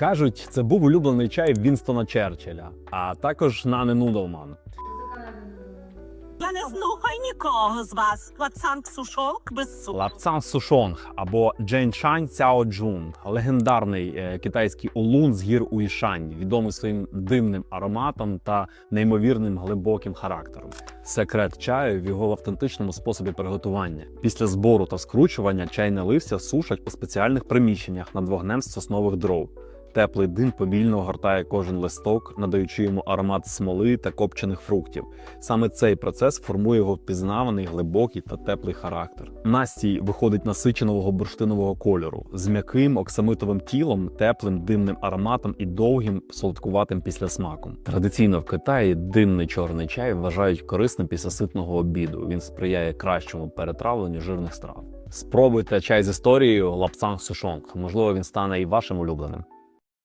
Кажуть, це був улюблений чай Вінстона Черчилля, а також Нани Нудлман. Я не слухаю нікого з вас. Лапсанг сушок без су. Лапцан Сушонг або Джейншань Цяо Джун легендарний е, китайський улун з гір Уішань, відомий своїм дивним ароматом та неймовірним глибоким характером. Секрет чаю в його автентичному способі приготування. Після збору та скручування чайне листя сушать у спеціальних приміщеннях над вогнем з соснових дров. Теплий дим повільно огортає кожен листок, надаючи йому аромат смоли та копчених фруктів. Саме цей процес формує його впізнаваний, глибокий та теплий характер. Настій виходить насиченого бурштинового кольору з м'яким оксамитовим тілом, теплим димним ароматом і довгим солодкуватим післясмаком. Традиційно в Китаї димний чорний чай вважають корисним після ситного обіду. Він сприяє кращому перетравленню жирних страв. Спробуйте чай з історією Лапсанг Сушонг. Можливо, він стане і вашим улюбленим.